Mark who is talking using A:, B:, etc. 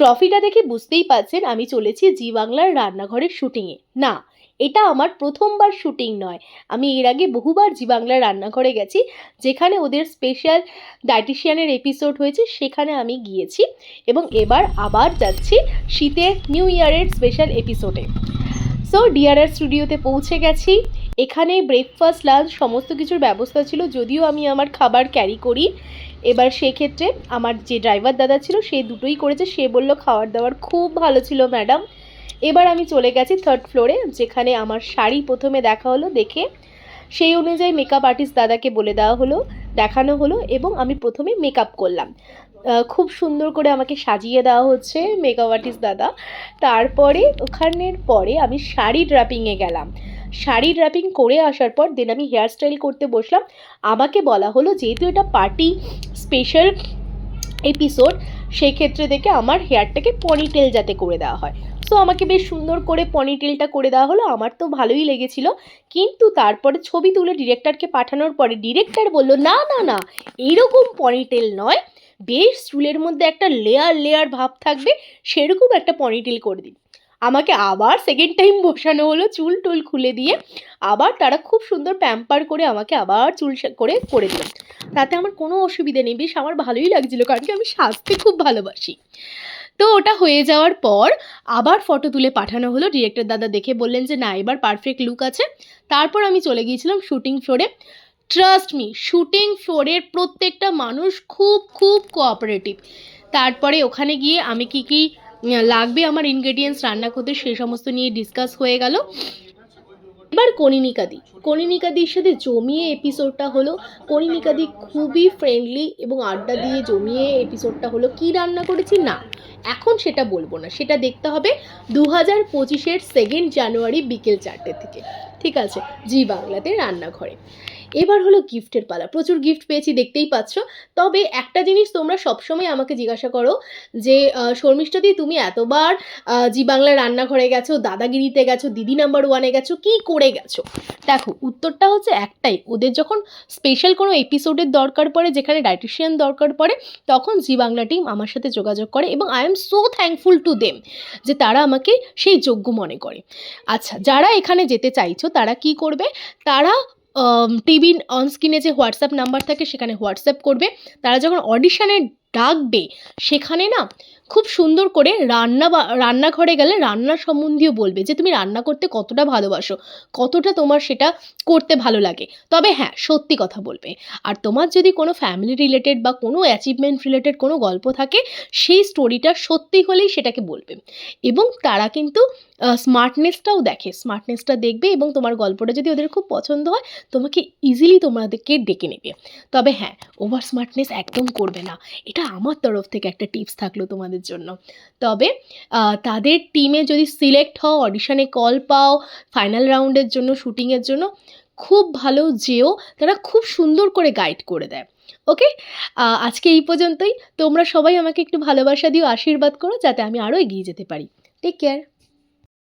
A: ট্রফিটা দেখে বুঝতেই পারছেন আমি চলেছি জি বাংলার রান্নাঘরের শুটিংয়ে না, এটা আমার প্রথমবার শুটিং নয়। আমি এর আগে বহুবার জি বাংলার রান্নাঘরে গেছি, যেখানে ওদের স্পেশাল ডায়েটিশিয়ানের এপিসোড হয়েছে, সেখানে আমি গিয়েছি এবং এবার আবার যাচ্ছি শীতের নিউ ইয়ারের স্পেশাল এপিসোডে সো ডিআরআর স্টুডিওতে পৌঁছে গেছি। এখানে ব্রেকফাস্ট লাঞ্চ সমস্ত কিছুর ব্যবস্থা ছিল, যদিও আমি আমার খাবার ক্যারি করি। এবার সেক্ষেত্রে আমার যে ড্রাইভার দাদা ছিল, সে দুটোই করেছে। সে বলল, খাবার দাবার খুব ভালো ছিল ম্যাডাম এবার আমি চলে গেছি থার্ড ফ্লোরে যেখানে আমার শাড়ি প্রথমে দেখা হলো, দেখে সেই অনুযায়ী মেকআপ আর্টিস্ট দাদাকে বলে দেওয়া হলো, দেখানো হলো এবং আমি প্রথমে মেকআপ করলাম। খুব সুন্দর করে আমাকে সাজিয়ে দেওয়া হচ্ছে মেকআপ আর্টিস্ট দাদা। তারপরে, ওখানের পরে আমি শাড়ি ড্রাপিংয়ে গেলাম। শাড়ি ড্রাপিং করে আসার পর দেন আমি হেয়ার স্টাইল করতে বসলাম। আমাকে বলা হলো, যেহেতু এটা পার্টি স্পেশাল এপিসোড সেই ক্ষেত্রে দেখে আমার হেয়ারটাকে পনিটেল যাতে করে দেওয়া হয়। সো আমাকে বেশ সুন্দর করে পনিটেলটা করে দেওয়া হলো। আমার তো ভালোই লেগেছিল। কিন্তু তারপরে ছবি তুলে ডিরেক্টরকে পাঠানোর পরে ডিরেক্টর বলল, না না না এইরকম পনিটেল নয়। বেশ চুলের মধ্যে একটা লেয়ার লেয়ার ভাব থাকবে। সেরকম একটা পনিটেল করে দিন। আমাকে আবার সেকেন্ড টাইম বসানো হলো, চুল টুল খুলে দিয়ে। আবার তারা খুব সুন্দর প্যাম্পার করে আমাকে আবার চুল করে করে দিল। তাতে আমার কোনো অসুবিধা নেই, বেশ আমার ভালোই লাগছিল, কারণ কি আমি সাজতে খুব ভালোবাসি। তো ওটা হয়ে যাওয়ার পর আবার ফটো তুলে পাঠানো হলো। ডিরেক্টর দাদা দেখে বললেন যে, না, এবার পারফেক্ট লুক আছে। তারপর আমি চলে গিয়েছিলাম শুটিং ফ্লোরে ট্রাস্ট মি শুটিং ফ্লোরের প্রত্যেকটা মানুষ খুব খুব কোঅপারেটিভ তারপরে ওখানে গিয়ে আমি কি কি লাগবে আমার ইনগ্রেডিয়েন্টস রান্না করতে সেই সমস্ত নিয়ে ডিসকাস হয়ে গেল। এবার কনিনিকাদি কনিনিকাদির সাথে জমিয়ে এপিসোডটা হলো। কনিনিকাদি খুবই ফ্রেন্ডলি এবং আড্ডা দিয়ে জমিয়ে এপিসোডটা হলো। কি রান্না করেছি? না, এখন সেটা বলব না। সেটা দেখতে হবে দু হাজার পঁচিশের সেকেন্ড জানুয়ারি বিকেল চারটে থেকে। ঠিক আছে? জি বাংলাতে রান্নাঘরে। এবার হলো গিফটের পালা। প্রচুর গিফট পেয়েছি, দেখতেই পাচ্ছ। তবে একটা জিনিস তোমরা সবসময় আমাকে জিজ্ঞাসা করো যে শর্মিষ্ঠাদি, তুমি এতবার জি বাংলা রান্নাঘরে গেছো, দাদাগিরিতে গেছো, দিদি নাম্বার ওয়ানে গেছো, কি করে গেছো? দেখো, উত্তরটা হচ্ছে একটাই। ওদের যখন স্পেশাল কোনো এপিসোডের দরকার পড়ে, যেখানে ডায়েটিশিয়ান দরকার পড়ে, তখন জি বাংলা টিম আমার সাথে যোগাযোগ করে এবং I am so thankful to them যে তারা আমাকে সেই যোগ্য মনে করে। আচ্ছা যারা এখানে যেতে চাইছো, তারা কি করবে? তারা টিভি অন স্ক্রিনে যে হোয়াটসঅ্যাপ নাম্বার থাকে সেখানে হোয়াটসঅ্যাপ করবে। তারা যখন অডিশনে ডাকবে। সেখানে না খুব সুন্দর করে রান্না বা, রান্নাঘরে গেলে রান্না সম্বন্ধীয় বলবে যে, তুমি রান্না করতে কতটা ভালোবাসো? কতটা তোমার সেটা করতে ভালো লাগে? তবে হ্যাঁ সত্যি কথা বলবে। আর তোমার যদি কোনো ফ্যামিলি রিলেটেড বা কোনো অ্যাচিভমেন্ট রিলেটেড কোনো গল্প থাকে, সেই স্টোরিটা সত্যি হলেই সেটাকে বলবে। এবং তারা কিন্তু স্মার্টনেসটাও দেখে। স্মার্টনেসটা দেখবে এবং তোমার গল্পটা যদি ওদের খুব পছন্দ হয়, তোমাকে ইজিলি তোমাদেরকে ডেকে নেবে। তবে হ্যাঁ ওভার স্মার্টনেস একদম করবে না। এটা আমার তরফ থেকে একটা টিপস থাকল তোমাদের জন্য। তবে তাদের টিমে যদি সিলেক্ট হও অডিশনে কল পাও ফাইনাল রাউন্ডের জন্য শ্যুটিংয়ের জন্য, খুব ভালো যেও, তারা খুব সুন্দর করে গাইড করে দেয়। ওকে আজকে এই পর্যন্তই। তোমরা সবাই আমাকে একটু ভালোবাসা দিও, আশীর্বাদ করো, যাতে আমি আরও এগিয়ে যেতে পারি। Take care